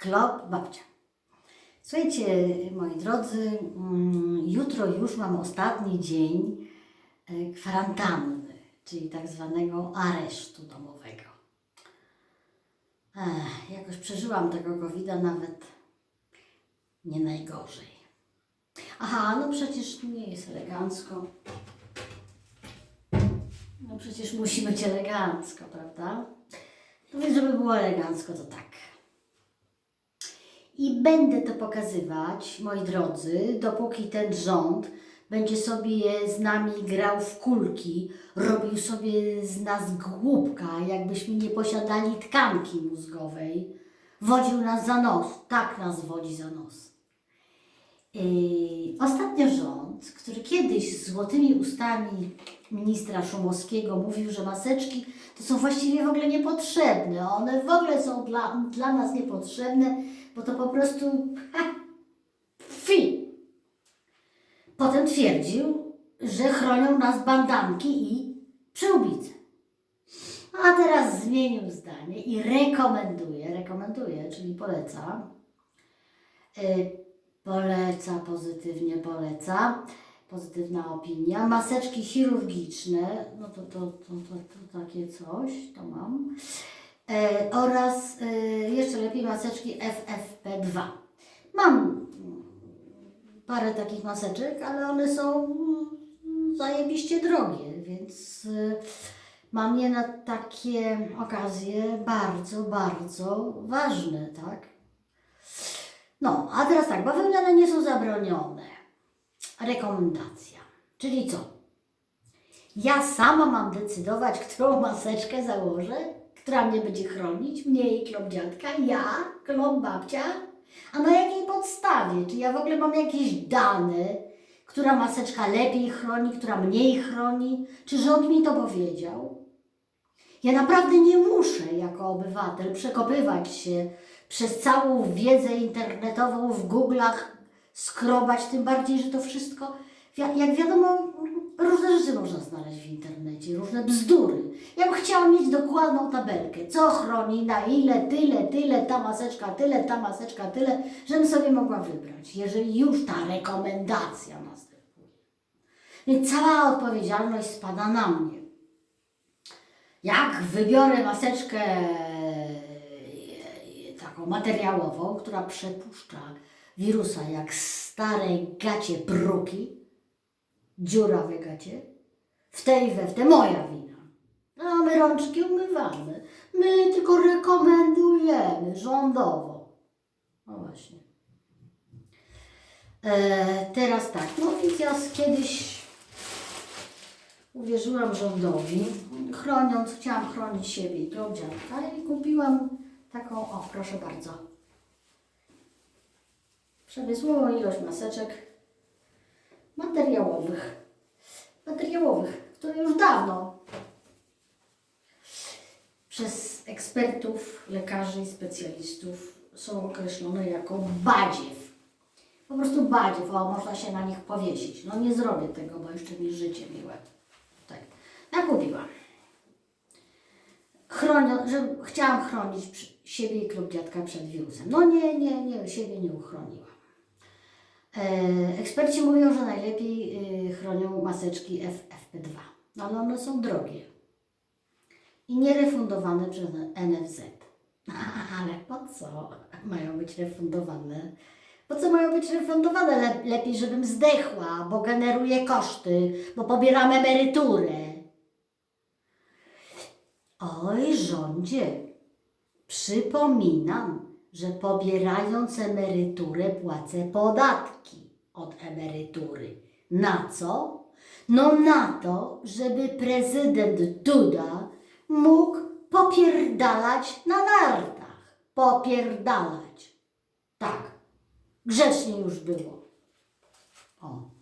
Klop babcia. Słuchajcie, moi drodzy, mm, jutro już mam ostatni dzień e, kwarantanny, czyli tak zwanego aresztu domowego. Ech, jakoś przeżyłam tego covid nawet nie najgorzej. Aha, no przecież nie jest elegancko. No przecież musi być elegancko, prawda? No więc, żeby było elegancko, to tak. I będę to pokazywać, moi drodzy, dopóki ten rząd będzie sobie z nami grał w kulki, robił sobie z nas głupka, jakbyśmy nie posiadali tkanki mózgowej. Wodził nas za nos, tak nas wodzi za nos. Yy, ostatnio rząd, który kiedyś z złotymi ustami ministra Szumowskiego mówił, że maseczki to są właściwie w ogóle niepotrzebne. One w ogóle są dla, dla nas niepotrzebne, bo to po prostu ha, fi. Potem twierdził, że chronią nas bandanki i przyłbice. A teraz zmienił zdanie i rekomenduje, rekomenduje, czyli poleca, y, poleca, pozytywnie poleca, pozytywna opinia, maseczki chirurgiczne, no to, to, to, to, to takie coś, to mam, e, oraz e, jeszcze lepiej maseczki FFP2. Mam mm, parę takich maseczek, ale one są mm, zajebiście drogie, więc y, mam je na takie okazje bardzo, bardzo ważne, tak? No, a teraz tak, bawełniane nie są zabronione. Rekomendacja. Czyli co? Ja sama mam decydować, którą maseczkę założę, która mnie będzie chronić, mnie i klop dziadka, ja, klop babcia, a na jakiej podstawie? Czy ja w ogóle mam jakieś dane, która maseczka lepiej chroni, która mniej chroni? Czy rząd mi to powiedział? Ja naprawdę nie muszę jako obywatel przekopywać się przez całą wiedzę internetową w Google'ach, skrobać, tym bardziej, że to wszystko, jak wiadomo, różne rzeczy można znaleźć w internecie, różne bzdury. Ja bym chciała mieć dokładną tabelkę, co chroni, na ile, tyle, tyle, ta maseczka, tyle, ta maseczka, tyle, żebym sobie mogła wybrać, jeżeli już ta rekomendacja następuje. Więc cała odpowiedzialność spada na mnie. Jak wybiorę maseczkę e, taką materiałową, która przepuszcza wirusa jak stare gacie bruki, dziurawe gacie, w tej we w te moja wina. A my rączki umywamy. My tylko rekomendujemy rządowo. No właśnie. E, teraz tak, no więc ja kiedyś uwierzyłam rządowi, chroniąc, chciałam chronić siebie i tą dziadka i kupiłam taką, o proszę bardzo, przemysłową ilość maseczek materiałowych, materiałowych, które już dawno przez ekspertów, lekarzy i specjalistów są określone jako badziew. Po prostu badziew, o, można się na nich powiesić. No nie zrobię tego, bo jeszcze mi życie miłe. Tak, ja kupiłam. Chronią, że chciałam chronić siebie i klub dziadka przed wirusem. No nie, nie, nie, siebie nie uchroniłam. E, eksperci mówią, że najlepiej y, chronią maseczki FFP2, no ale one są drogie i nierefundowane przez NFZ. Ale po co mają być refundowane? Po co mają być refundowane? Le- lepiej, żebym zdechła, bo generuje koszty, bo pobieram emeryturę. Oj, rządzie, przypominam, że pobierając emeryturę płacę podatki od emerytury. Na co? No na to, żeby prezydent Duda mógł popierdalać na nartach. Popierdalać. Tak, grzecznie już było. O.